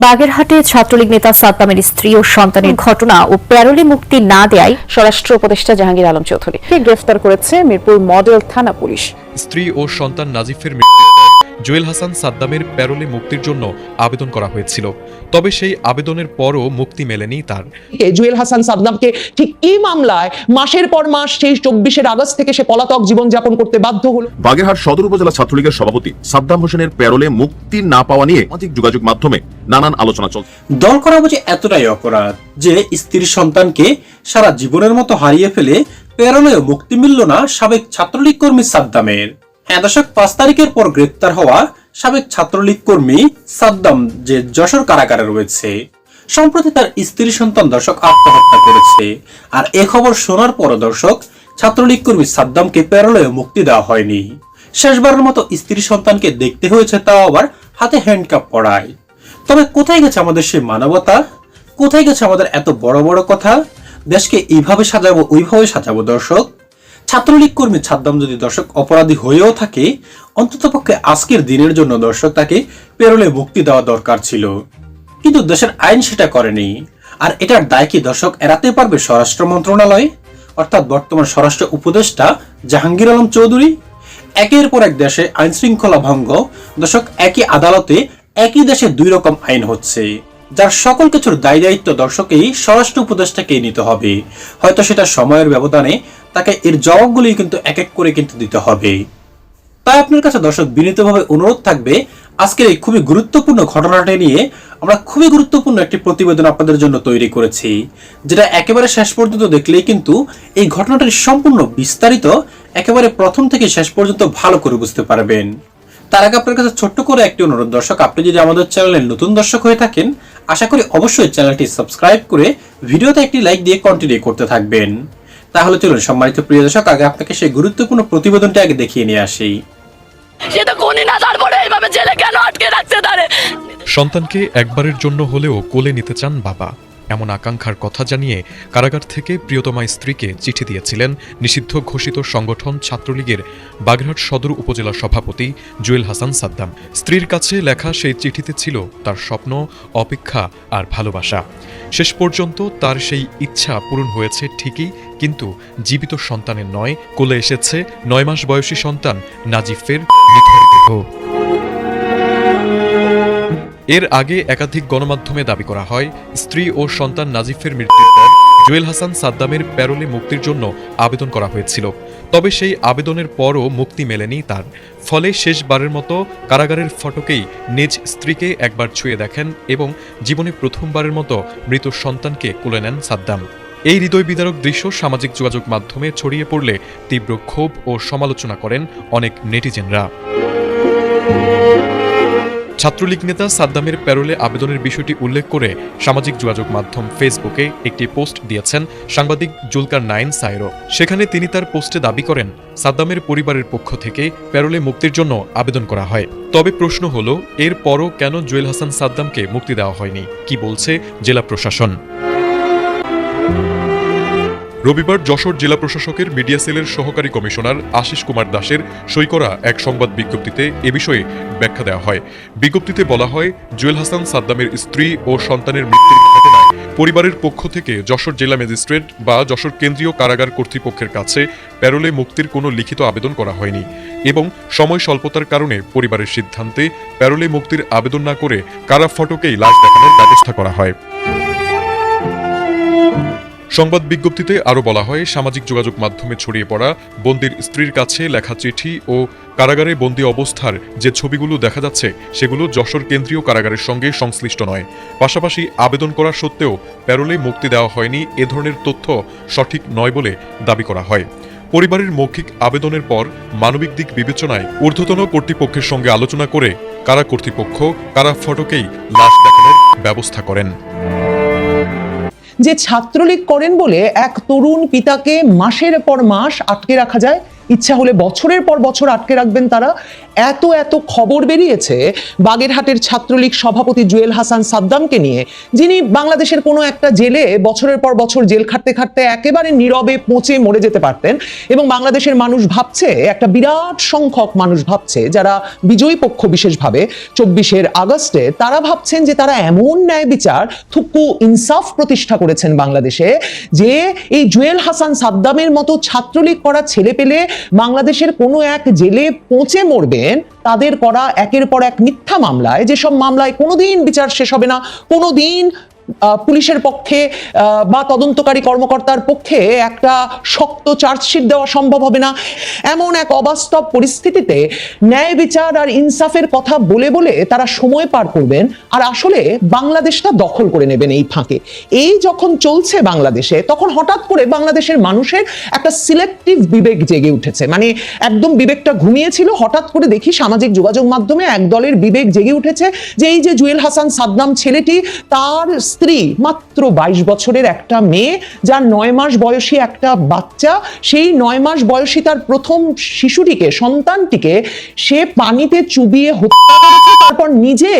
বাগেরহাটে ছাত্রলীগ নেতা সাদ্দামের স্ত্রী ও সন্তানের ঘটনা ও প্যারোলে মুক্তি না দেয় স্বরাষ্ট্র উপদেষ্টা জাহাঙ্গীর আলম চৌধুরী গ্রেফতার করেছে মিরপুর মডেল থানা পুলিশ। স্ত্রী ও সন্তান নাজিফের মৃত্যুর জুয়েল হাসান সাদ্দামের প্যারোলে মুক্তির জন্য আবেদন করা হয়েছিল। তবে সেই আবেদনের পরও মুক্তি মেলেনি তার। জুয়েল হাসান সাদ্দামকে ঠিক এই মামলায় মাসের পর মাস সেই চব্বিশের আগস্ট থেকে সে পলাতক জীবনযাপন করতে বাধ্য হলো। বাগেরহাট সদর উপজেলা ছাত্রলীগের সভাপতি সাদ্দাম হোসেনের প্যারোলে মুক্তি না পাওয়া নিয়ে সামাজিক যোগাযোগ মাধ্যমে নানান আলোচনা চলছে। দল করা বুঝি এতটাই অপরাধ যে স্ত্রীর সন্তানকে সারা জীবনের মতো হারিয়ে ফেলে প্রেরণেও মুক্তি মিলল না সাবেক ছাত্রলীগ কর্মী সাদ্দামের। হ্যাঁ দশক পাঁচ তারিখের পর গ্রেপ্তার হওয়া সাবেক ছাত্রলীগ কর্মী সাদ্দাম যে যশোর কারাগারে রয়েছে, সম্প্রতি তার স্ত্রী সন্তান দর্শক আত্মহত্যা করেছে। আর এ খবর শোনার পর দর্শক, ছাত্রলীগ কর্মী সাদ্দামকে প্যারোলেও মুক্তি দেওয়া হয়নি। শেষবারের মতো স্ত্রী সন্তানকে দেখতে হয়েছে, তাও আবার হাতে হ্যান্ডকাপ পড়ায় তবে কোথায় গেছে আমাদের সেই মানবতা? কোথায় গেছে আমাদের এত বড় বড় কথা? দেশকে এইভাবে সাজাবো, ওইভাবে সাজাবো, দর্শক। ছাত্রলীগ কর্মী ছাদ্দাম যদি দর্শক অপরাধী হয়েও থাকে অন্ততপক্ষে আজকের দিনের জন্য দর্শক তাকে পেরোলে মুক্তি দেওয়া দরকার ছিল। কিন্তু দেশের আইন সেটা করেনি। আর এটার দায় কি দর্শক এড়াতে পারবে স্বরাষ্ট্র মন্ত্রণালয়? অর্থাৎ বর্তমান স্বরাষ্ট্র উপদেষ্টা জাহাঙ্গীর আলম চৌধুরী? একের পর এক দেশে আইন শৃঙ্খলা ভঙ্গ। দর্শক, একই আদালতে একই দেশে দুই রকম আইন হচ্ছে। যার সকল কিছুর দায় দায়িত্ব দর্শকেই স্বরাষ্ট্র উপদেষ্টাকেই নিতে হবে। হয়তো সেটা সময়ের ব্যবধানে তাকে এর জবাবগুলি কিন্তু এক এক করে কিন্তু দিতে হবে। তাই আপনার কাছে দর্শক বিনীতভাবে অনুরোধ থাকবে, আজকের এই খুবই গুরুত্বপূর্ণ ঘটনাটি নিয়ে আমরা খুবই গুরুত্বপূর্ণ একটি প্রতিবেদন আপনাদের জন্য তৈরি করেছি, যেটা একেবারে শেষ পর্যন্ত দেখলেই কিন্তু এই ঘটনাটির সম্পূর্ণ বিস্তারিত একেবারে প্রথম থেকে শেষ পর্যন্ত ভালো করে বুঝতে পারবেন। তার আগে আপনার কাছে ছোট্ট করে একটি অনুরোধ দর্শক, আপনি যদি আমাদের চ্যানেলের নতুন দর্শক হয়ে থাকেন, আশা করি অবশ্যই চ্যানেলটি সাবস্ক্রাইব করে ভিডিওতে একটি লাইক দিয়ে কন্টিনিউ করতে থাকবেন। তাহলে চলুন সম্মানিত প্রিয় দর্শক আগে আপনাকে সেই গুরুত্বপূর্ণ প্রতিবেদনটা আগে দেখিয়ে নিয়ে আসি। সে তো খুনি না তারপরে এইভাবে জেলে কেন আটকে রাখতে তারে? সন্তানকে একবারের জন্য হলেও কোলে নিতে চান বাবা। এমন আকাঙ্ক্ষার কথা জানিয়ে কারাগার থেকে প্রিয়তমা স্ত্রীকে চিঠি দিয়েছিলেন নিষিদ্ধ ঘোষিত সংগঠন ছাত্রলীগের বাগেরহাট সদর উপজেলা সভাপতি জুয়েল হাসান সাদ্দাম। স্ত্রীর কাছে লেখা সেই চিঠিতে ছিল তার স্বপ্ন, অপেক্ষা আর ভালোবাসা। শেষ পর্যন্ত তার সেই ইচ্ছা পূরণ হয়েছে ঠিকই, কিন্তু জীবিত সন্তানের নয়, কোলে এসেছে নয় মাস বয়সী সন্তান নাজিফের নিথর দেহ। এর আগে একাধিক গণমাধ্যমে দাবি করা হয়, স্ত্রী ও সন্তান নাজিফের মৃত্যুর পর জুয়েল হাসান সাদ্দামের প্যারোলে মুক্তির জন্য আবেদন করা হয়েছিল। তবে সেই আবেদনের পরও মুক্তি মেলেনি তার। ফলে শেষবারের মতো কারাগারের ফটকেই নিজ স্ত্রীকে একবার ছুঁয়ে দেখেন এবং জীবনে প্রথমবারের মতো মৃত সন্তানকে কুলে নেন সাদ্দাম। এই হৃদয় বিদারক দৃশ্য সামাজিক যোগাযোগ মাধ্যমে ছড়িয়ে পড়লে তীব্র ক্ষোভ ও সমালোচনা করেন অনেক নেটিজেনরা। ছাত্রলীগ নেতা সাদ্দামের প্যারোলে আবেদনের বিষয়টি উল্লেখ করে সামাজিক যোগাযোগ মাধ্যম ফেসবুকে একটি পোস্ট দিয়েছেন সাংবাদিক জুলকার নাইন সাইরো। সেখানে তিনি তার পোস্টে দাবি করেন, সাদ্দামের পরিবারের পক্ষ থেকে প্যারোলে মুক্তির জন্য আবেদন করা হয়। তবে প্রশ্ন হল এর পরও কেন জুয়েল হাসান সাদ্দামকে মুক্তি দেওয়া হয়নি? কি বলছে জেলা প্রশাসন? রবিবার যশোর জেলা প্রশাসকের মিডিয়া সেলের সহকারী কমিশনার আশিস কুমার দাসের সই করা এক সংবাদ বিজ্ঞপ্তিতে এ বিষয়ে ব্যাখ্যা দেওয়া হয়। বিজ্ঞপ্তিতে বলা হয়, জুয়েল হাসান সাদ্দামের স্ত্রী ও সন্তানের মৃত্যুর ঘটনায় পরিবারের পক্ষ থেকে যশোর জেলা ম্যাজিস্ট্রেট বা যশোর কেন্দ্রীয় কারাগার কর্তৃপক্ষের কাছে প্যারোলে মুক্তির কোনো লিখিত আবেদন করা হয়নি এবং সময় স্বল্পতার কারণে পরিবারের সিদ্ধান্তে প্যারোলে মুক্তির আবেদন না করে কারা ফটকেই লাশ দেখানোর ব্যবস্থা করা হয়। সংবাদ বিজ্ঞপ্তিতে আরও বলা হয়, সামাজিক যোগাযোগ মাধ্যমে ছড়িয়ে পড়া বন্দির স্ত্রীর কাছে লেখা চিঠি ও কারাগারে বন্দি অবস্থার যে ছবিগুলো দেখা যাচ্ছে, সেগুলো যশোর কেন্দ্রীয় কারাগারের সঙ্গে সংশ্লিষ্ট নয়। পাশাপাশি আবেদন করা সত্ত্বেও প্যারোলে মুক্তি দেওয়া হয়নি, এ ধরনের তথ্য সঠিক নয় বলে দাবি করা হয়। পরিবারের মৌখিক আবেদনের পর মানবিক দিক বিবেচনায় ঊর্ধ্বতন কর্তৃপক্ষের সঙ্গে আলোচনা করে কারা কর্তৃপক্ষ, কারা ফটকেই লাশ দেখানোর ব্যবস্থা করেন। যে ছাত্রলীগ করেন বলে এক তরুণ পিতাকে মাসের পর মাস আটকে রাখা যায় ইচ্ছা হলে বছরের পর বছর আটকে রাখবেন তারা। এত এত খবর বেরিয়েছে বাগেরহাটের ছাত্রলীগ সভাপতি জুয়েল হাসান সাদ্দামকে নিয়ে, যিনি বাংলাদেশের কোনো একটা জেলে বছরের পর বছর জেল খাটতে খাটতে একেবারে নীরবে পচে মরে যেতে পারতেন এবং বাংলাদেশের মানুষ ভাবছে, একটা বিরাট সংখ্যক মানুষ ভাবছে, যারা বিজয়ী পক্ষ বিশেষভাবে চব্বিশের আগস্টে, তারা ভাবছেন যে তারা এমন ন্যায় বিচার থুক্কু ইনসাফ প্রতিষ্ঠা করেছেন বাংলাদেশে, যে এই জুয়েল হাসান সাদ্দামের মতো ছাত্রলীগ করা ছেলে পেলে বাংলাদেশের কোনো এক জেলে পৌঁছে মরবেন, তাদের করা একের পর এক মিথ্যা মামলায়। যেসব মামলায় কোনোদিন বিচার শেষ হবে না, কোনোদিন পুলিশের পক্ষে বা তদন্তকারী কর্মকর্তার পক্ষে একটা শক্ত চার্জশিট দেওয়া সম্ভব হবে না। এমন এক অবাস্তব পরিস্থিতিতে ন্যায় বিচার আর ইনসাফের কথা বলে বলে তারা সময় পার করবেন আর আসলে বাংলাদেশটা দখল করে নেবেন এই ফাঁকে। এই যখন চলছে বাংলাদেশে, তখন হঠাৎ করে বাংলাদেশের মানুষের একটা সিলেক্টিভ বিবেক জেগে উঠেছে। মানে একদম বিবেকটা ঘুমিয়েছিল, হঠাৎ করে দেখি সামাজিক যোগাযোগ মাধ্যমে এক দলের বিবেক জেগে উঠেছে যে এই যে জুয়েল হাসান সাদ্দাম ছেলেটি, তার স্ত্রী, মাত্র বাইশ বছরের একটা মেয়ে, যার নয় মাস বয়সী একটা বাচ্চা। সেই নয় মাস বয়সী তার প্রথম শিশুটিকে, সন্তানটিকে সে পানিতে চুবিয়ে হত্যা করেছে, তারপর নিজে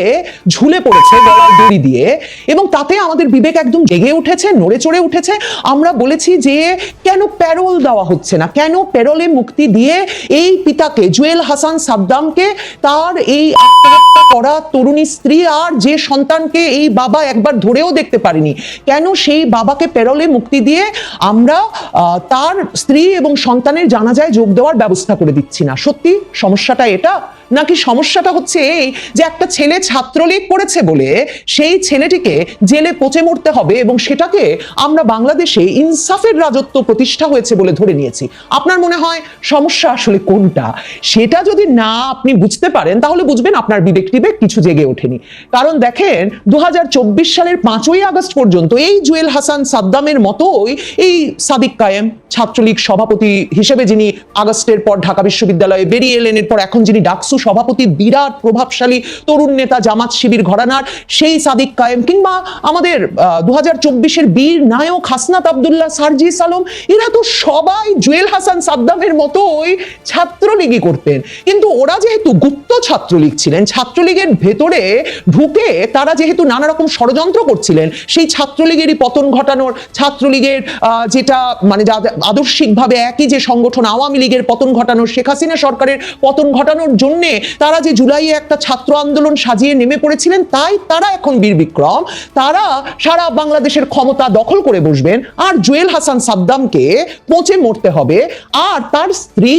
ঝুলে পড়েছে গলায় দড়ি দিয়ে এবং তাতে আমাদের বিবেক একদম জেগে উঠেছে, নড়ে চড়ে উঠেছে। আমরা বলেছি যে, কেন প্যারোল দেওয়া হচ্ছে না? কেন প্যারোলে মুক্তি দিয়ে এই পিতাকে, জুয়েল হাসান সাদ্দামকে, তার এই করা তরুণী স্ত্রী আর যে সন্তানকে এই বাবা একবার ধরেও দেখতে পারিনি। কেন সেই বাবাকে পেরোলে মুক্তি দিয়ে আমরা তার স্ত্রী এবং সন্তানের জানাজায় যোগ দেওয়ার ব্যবস্থা করে দিচ্ছি না? সত্যি সমস্যাটা এটা? নাকি সমস্যাটা হচ্ছে এই যে একটা ছেলে ছাত্রলীগ করেছে বলে সেই ছেলেটিকে জেলে পচে মরতে হবে এবং সেটাকে আমরা বাংলাদেশে ইনসাফের রাজত্ব প্রতিষ্ঠা হয়েছে বলে ধরে নিয়েছি। আপনার মনে হয় সমস্যা আসলে কোনটা? সেটা যদি না আপনি বুঝতে পারেন, তাহলে বুঝবেন আপনার বিবেক টিবেক কিছু জেগে ওঠেনি। কারণ দেখেন দু হাজার চব্বিশ সালের পাঁচই আগস্ট পর্যন্ত এই জুয়েল হাসান সাদ্দামের মতোই এই সাদিক কায়েম ছাত্রলীগ সভাপতি হিসেবে যিনি আগস্টের পর ঢাকা বিশ্ববিদ্যালয়ে বেরিয়ে এলেন, এরপর এখন যিনি ডাকসু সভাপতি বিরাট প্রভাবশালী তরুণ নেতা জামাত শিবির ঘরানার, সেই সাদিক কায়েম কিংবা আমাদের দু হাজার চব্বিশের বীর নায়ক হাসনাত আবদুল্লাহ, সার্জি সালম, এরা তো সবাই জুয়েল হাসান সাদ্দামের মতোই ছাত্রলীগই করতেন। কিন্তু ওরা যেহেতু গুপ্ত ছাত্রলীগ ছিলেন, ছাত্রলীগের ভেতরে ঢুকে তারা যেহেতু নানা রকম ষড়যন্ত্র করছিলেন, সেই ছাত্রলীগেরই পতন ঘটানোর, ছাত্রলীগের যেটা মানে আদর্শিকভাবে একই যে সংগঠন আওয়ামী লীগের পতন ঘটানোর শেখ হাসিনা সরকারের পতন ঘটানোর জন্য তারা যে জুলাইয়ে একটা ছাত্র আন্দোলন সাজিয়ে নেমে পড়েছিলেন, তাই তারা এখন বীর বিক্রম। তারা সারা বাংলাদেশের ক্ষমতা দখল করে বসবেন। আর জুয়েল হাসান সাদ্দামকে পচে মরতে হবে। আর তার স্ত্রী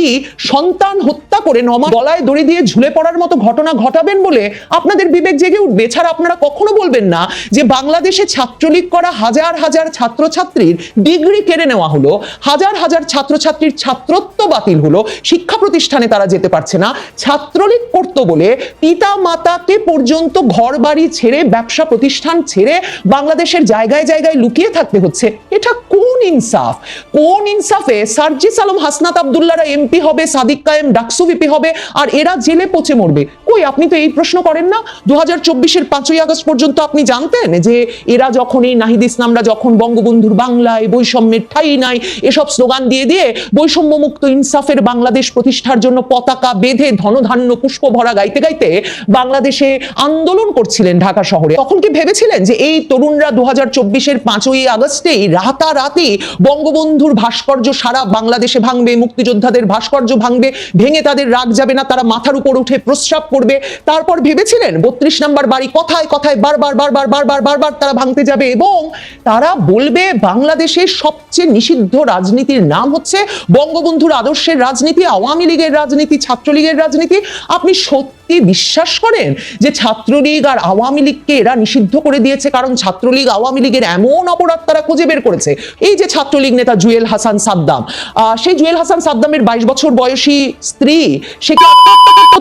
সন্তান হত্যা করে নমা গলায় দড়ি দিয়ে ঝুলে পড়ার মতো ঘটনা ঘটাবেন বলে আপনাদের বিবেক জেগে উঠবে। এছাড়া আপনারা কখনো বলবেন না যে বাংলাদেশে ছাত্রলীগ করা হাজার হাজার ছাত্রছাত্রীর ডিগ্রি কেড়ে নেওয়া হলো, হাজার হাজার ছাত্রছাত্রীর ছাত্রত্ব বাতিল হলো, শিক্ষা প্রতিষ্ঠানে তারা যেতে পারছে না ছাত্রলীগ করতো বলে পিতা মাতাকে পর্যন্ত ঘর বাড়ি ছেড়ে, ব্যবসা প্রতিষ্ঠান ছেড়ে বাংলাদেশের জায়গায় জায়গায় লুকিয়ে থাকতে হচ্ছে। এটা কোন ইনসাফ? কোন ইনসাফে সার্জিস আলম, হাসনাত আবদুল্লারা এমপি হবে, সাদিক কায়েম, ডাকসু ভিপি হবে, আর এরা জেলে পচে মরবে? কই, আপনি তো এই প্রশ্ন করেন না? দু হাজার চব্বিশের পাঁচই আগস্ট পর্যন্ত আপনি জানতেন যে এরা যখন এই নাহিদ ইসলামরা যখন বঙ্গবন্ধুর বাংলায় বৈষম্যের ঠাই নাই, এসব স্লোগান দিয়ে দিয়ে বৈষম্য মুক্ত ইনসাফের বাংলাদেশ প্রতিষ্ঠার জন্য পতাকা বেঁধে ধনধান্য পুষ্প ভরা গাইতে গাইতে বাংলাদেশে আন্দোলন করছিলেন ঢাকা শহরে। তখন কি ভেবেছিলেন যে এই তরুণরা দু হাজার চব্বিশের পাঁচই আগস্টেই রাতারাতি বঙ্গবন্ধুর ভাস্কর্য সারা বাংলাদেশে ভাঙবে, মুক্তিযোদ্ধাদের ভাস্কর্য ভাঙবে, ভেঙে তাদের রাগ যাবে না, তারা মাথার উপর উঠে প্রস্রাব করবে। তারপর ভেবেছিলেন বত্রিশ নম্বর বাড়ি কথায় কথায় বারবার বারবার বারবার বারবার তারা ভাঙতে যাবে এবং তারা বলবে বাংলাদেশের সবচেয়ে নিষিদ্ধ রাজনীতির নাম হচ্ছে বঙ্গবন্ধুর আদর্শের রাজনীতি, আওয়ামী লীগের রাজনীতি, ছাত্রলীগের রাজনীতি। আপনি সত্যি বিশ্বাস করেন যে ছাত্রলীগ আর আওয়ামী লীগকে এরা নিষিদ্ধ করে দিয়েছে? কারণ ছাত্রলীগ আওয়ামী লীগের এমন অপরাধ তারা খুঁজে বের করেছে। এই যে ছাত্রলীগ নেতা জুয়েল হাসান সাদ্দাম সেই জুয়েল হাসান সাদ্দামের বাইশ বছর বয়সী স্ত্রী, সে কি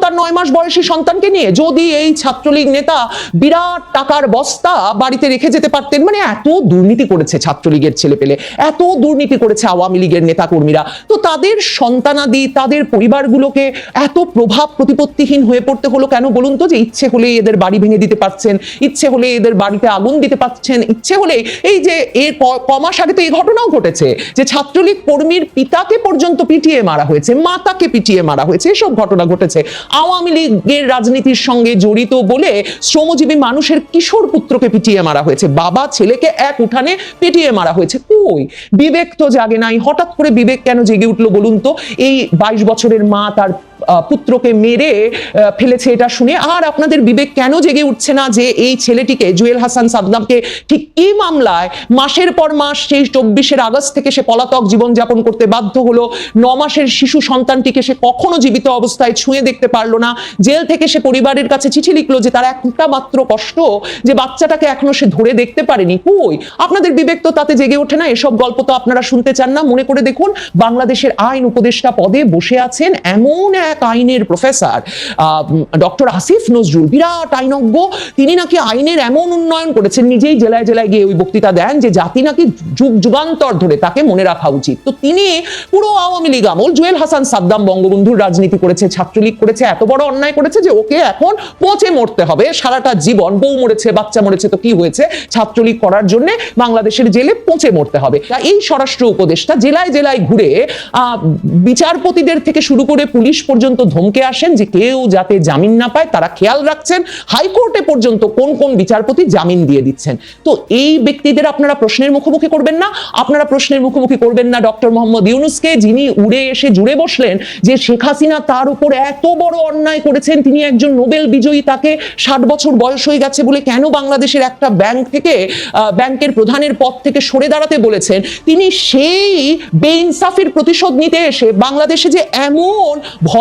তার নয় মাস বয়সী সন্তানকে নিয়ে? যদি এই ছাত্রলীগ নেতা বিরাট টাকার বস্তা বাড়িতে রেখে যেতে পারতেন মানে এত দুর্নীতি করেছে ছাত্রলীগের ছেলে পেলে এত দুর্নীতি করেছে আওয়ামী লীগের নেতা কর্মীরা তো তাদের সন্তানাদি, তাদের পরিবারগুলোকে এত প্রভাব প্রতিপত্তিহীন হয়ে পড়তে হলো কেন বলুন তো? যে ইচ্ছে হলে এদের বাড়ি ভেঙে দিতে পারছেন, ইচ্ছে হলে এদের বাড়িতে আগুন দিতে পারছেন, ইচ্ছে হলে এই যে এর কমাস আগে তো এই ঘটনাও ঘটেছে, যে ছাত্রলীগ কর্মীর পিতাকে পর্যন্ত পিটিয়ে মারা হয়েছে, মাতাকে পিটিয়ে মারা হয়েছে, এসব ঘটনা ঘটেছে। আওয়ামী লীগের রাজনীতির সঙ্গে জড়িত বলে শ্রমজীবী মানুষের কিশোর পুত্রকে পিটিয়ে মারা হয়েছে, বাবা ছেলেকে এক উঠানে পিটিয়ে মারা হয়েছে। কই? বিবেক তো জাগে নাই, হঠাৎ করে বিবেক কেন জেগে উঠল বলুন তো? এই বাইশ বছরের মা তার পুত্রকে মেরে ফেলেছে এটা শুনে। আর আপনাদের বিবেক কেন জেগে উঠছে না যে এই ছেলেটিকে, জুয়েল হাসান সাদ্দামকে ঠিক কি মামলায় মাসের পর মাস সেই চব্বিশের আগস্ট থেকে সে পলাতক জীবনযাপন করতে বাধ্য হলো, ন মাসের শিশু সন্তানটিকে সে কখনো জীবিত অবস্থায় ছুঁয়ে দেখতে পারল না। জেল থেকে সে পরিবারের কাছে চিঠি লিখলো যে তার একটা মাত্র কষ্ট, যে বাচ্চাটাকে এখনও সে ধরে দেখতে পারেনি। কই? আপনাদের বিবেক তো তাতে জেগে ওঠে না। এসব গল্প তো আপনারা শুনতে চান না। মনে করে দেখুন, বাংলাদেশের আইন উপদেষ্টা পদে বসে আছেন এমন এক আইনের প্রফেসর ডক্টর আসিফ নজরুল, বিরাট আইনজ্ঞ। তিনি নাকি আইনের এমন উন্নয়ন করেছেন, নিজেই জেলায় জেলায় গিয়ে ওই বক্তৃতা দেন যে জাতি নাকি যুগ যুগান্তর ধরে তাকে মনে রাখা উচিত। তো তিনি পুরো আওয়ামী লীগ আমল, জুয়েল হাসান সাদ্দাম বঙ্গবন্ধুর রাজনীতি করেছে, ছাত্রলীগ করেছে, এত বড় অন্যায় করেছে যে ওকে এখন পচে মরতে হবে। সারাটা জীবন বউ মরেছে, বাচ্চা মরেছে, তো কি হয়েছে? ছাত্রলীগ করার জন্য বাংলাদেশের জেলে পচে মরতে হবে। এই স্বরাষ্ট্র উপদেষ্টা জেলায় জেলায় ঘুরে বিচারপতিদের থেকে শুরু করে পুলিশ পর্যন্ত ধমকে আসেন যে কেউ যাতে জামিন না পায়, তারা খেয়াল রাখছেন, হাইকোর্টে পর্যন্ত কোন কোন বিচারপতি জামিন দিয়ে দিচ্ছেন। তো এই ব্যক্তিদের আপনারা প্রশ্নের মুখোমুখি করবেন না। আপনারা প্রশ্নের মুখোমুখি করবেন না ডক্টর মোহাম্মদ ইউনুসকে, যিনি উড়ে এসে জুড়ে বসলেন যে শেখ হাসিনা তার উপর এত বড় অন্যায় করেছেন, তিনি একজন নোবেল বিজয়ী, তাকে ষাট বছর বয়স হয়ে গেছে বলে কেন বাংলাদেশের একটা ব্যাংক থেকে ব্যাংকের প্রধানের পদ থেকে সরে দাঁড়াতে বলেছেন, তিনি সেই বেইনসাফির প্রতিশোধ নিতে এসে বাংলাদেশে যে এমন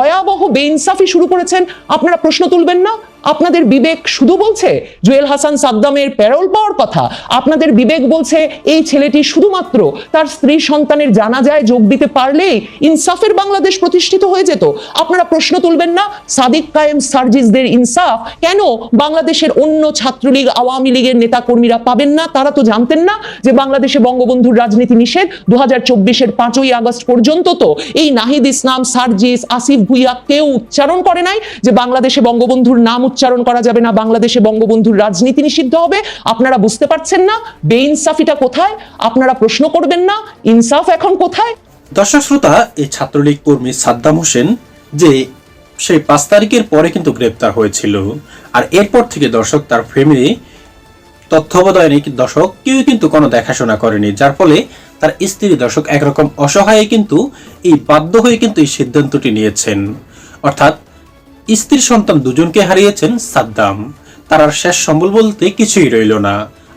ভয়াবহ বেইনসাফি শুরু করেছেন। আপনারা প্রশ্ন তুলবেন না। আপনাদের বিবেক শুধু বলছে জুয়েল হাসান সাদ্দামের প্যারোল পাওয়ার কথা। আপনাদের বিবেক বলছে এই ছেলেটি শুধুমাত্র তার স্ত্রী সন্তানের জানাজায় যোগ দিতে পারলেই ইনসাফের বাংলাদেশ প্রতিষ্ঠিত হয়ে যেত। আপনারা প্রশ্ন তুলবেন না, সাদিক কায়েম সার্জিসদের ইনসাফ কেন বাংলাদেশের অন্য ছাত্রলীগ, আওয়ামী লীগের নেতাকর্মীরা পাবেন না? তারা তো জানতেন না যে বাংলাদেশে বঙ্গবন্ধুর রাজনীতি নিষেধ দু হাজার চব্বিশের পাঁচই আগস্ট পর্যন্ত তো এই নাহিদ ইসলাম, সার্জিস, আসিফ ভুইয়া কেউ উচ্চারণ করে নাই যে বাংলাদেশে বঙ্গবন্ধুর নাম উচ্চারণ করা যাবে না। বাংলাদেশে বঙ্গবন্ধুর রাজনীতি নিষিদ্ধ হবে। আপনারা বুঝতে পারছেন না। বেইনসাফিটা কোথায়? আপনারা প্রশ্ন করবেন না। ইনসাফ এখন কোথায়? দর্শক শ্রোতা, এই ছাত্রলীগ কর্মী সাদ্দাম হোসেন যে সেই পাঁচ তারিখের পরে কিন্তু গ্রেপ্তার হয়েছিল। আর এরপর থেকে দর্শক তার ফ্যামিলি তত্ত্বাবধানে দর্শক কেউ কিন্তু কোনো দেখাশোনা করেনি। যার ফলে তার স্ত্রী দর্শক একরকম অসহায়ে কিন্তু এই বাধ্য হয়ে কিন্তু এই সিদ্ধান্তটি নিয়েছেন। অর্থাৎ স্ত্রী সন্তান দুজনকে হারিয়েছেন সাদ্দাম। তার আর শেষ সম্বল বলতে কিছুই রইল না।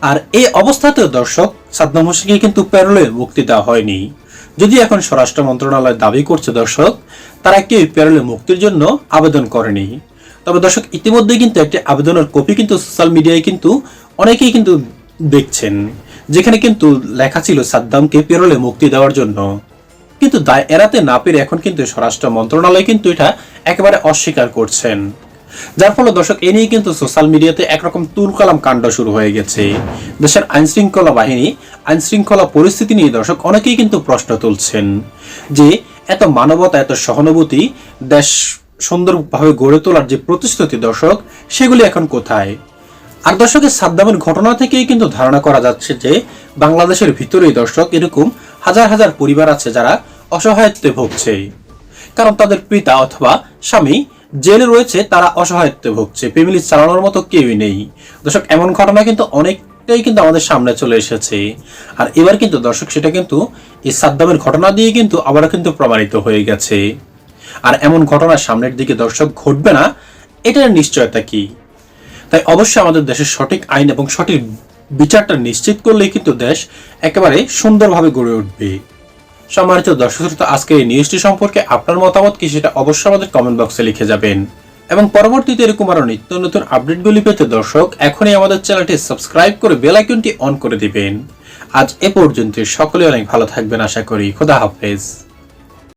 আর এই অবস্থাতেও দর্শক, সাদ্দাম হোসেনকে কিন্তু প্যারোলে মুক্তি দেওয়া হয়নি। যদি এখন স্বরাষ্ট্র মন্ত্রণালয় দাবি করছে দর্শক, তারা কেউ প্যারোলে মুক্তির জন্য আবেদন করেনি। তবে দর্শক ইতিমধ্যে কিন্তু একটি আবেদনের কপি কিন্তু সোশ্যাল মিডিয়ায় কিন্তু অনেকেই কিন্তু দেখছেন, যেখানে কিন্তু লেখা ছিল সাদ্দামকে প্যারোলে মুক্তি দেওয়ার জন্য। কিন্তু দায় এড়াতে না পেরে এখন কিন্তু স্বরাষ্ট্র মন্ত্রণালয় কিন্তু এটা একেবারে অস্বীকার করছেন। যার ফলে দর্শক, এ নিয়ে কিন্তু সোশ্যাল মিডিয়াতে একরকম তুলকালাম কাণ্ড শুরু হয়ে গেছে। দেশের আইন শৃঙ্খলা বাহিনী আইন শৃঙ্খলা পরিস্থিতি নিয়ে দর্শক অনেকেই কিন্তু প্রশ্ন তুলছেন যে এত মানবতা, এত সহানুভূতি, দেশ সুন্দরভাবে গড়ে তোলার যে প্রতিশ্রুতি দর্শক, সেগুলি এখন কোথায়? আর দর্শকের সাদ্দামের ঘটনা থেকেই কিন্তু ধারণা করা যাচ্ছে যে বাংলাদেশের ভিতরেই দর্শক এরকম হাজার হাজার পরিবার আছে যারা অসহায়ত্বে ভুগছে কারণ তাদের পিতা অথবা স্বামী জেলে রয়েছে, তারা অসহায়ত্বে ভুগছে। ফ্যামিলি চালানোর মতো কেউই নেই। দর্শক, এমন ঘটনা কিন্তু অনেকটাই কিন্তু আমাদের সামনে চলে এসেছে। আর এবার কিন্তু দর্শক, সেটা কিন্তু এই সাদ্দামের ঘটনা দিয়ে কিন্তু আবারও কিন্তু প্রমাণিত হয়ে গেছে। আর এমন ঘটনা সামনের দিকে দর্শক, ঘটবে না, এটার নিশ্চয়তা কি? তাই অবশ্যই আমাদের দেশের সঠিক আইন এবং সঠিক বিচারটা নিশ্চিত করলেই কিন্তু দেশ একেবারে সুন্দরভাবে গড়ে উঠবে। সম্মানিত দর্শক শ্রোতা, আজকের এই নিউজটি সম্পর্কে আপনার মতামত কি সেটা অবশ্যই আমাদের কমেন্ট বক্সে লিখে যাবেন। এবং পরবর্তীতে এরকম আরও নিত্য নতুন আপডেটগুলি পেতে দর্শক, এখনই আমাদের চ্যানেলটি সাবস্ক্রাইব করে বেল আইকনটি অন করে দিবেন। আজ এ পর্যন্ত সকলে অনেক ভালো থাকবেন, আশা করি। খোদা হাফেজ।